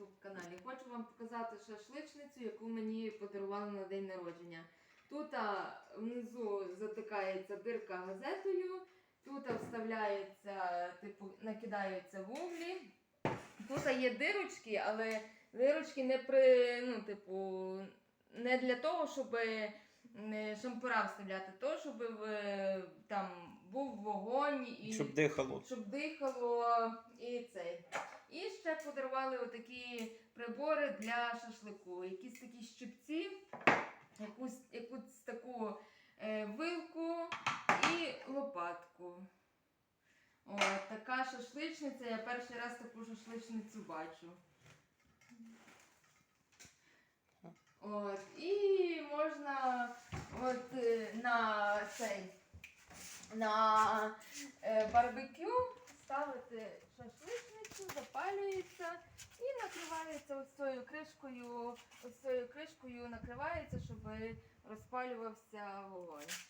YouTube каналі. Хочу вам показати шашличницю, яку мені подарували на день народження. Тут а, внизу затикається дирка газетою, тут а, вставляється, типу, накидаються вуглі. Тут а, є дирочки, але дирочки не при, ну, типу, не для того, щоб е, шампура вставляти, то щоб е, там був вогонь і Щоб дихало. щоб дихало і цей. Подарували отакі прибори для шашлику. Якісь такі щипці, якусь, якусь таку е, вилку і лопатку. От, така шашличниця. Я перший раз таку шашличницю бачу. От, і можна от, е, на цей на е, барбекю ставити і накривається ось цією кришкою, ось цією кришкою накривається, щоб розпалювався вогонь.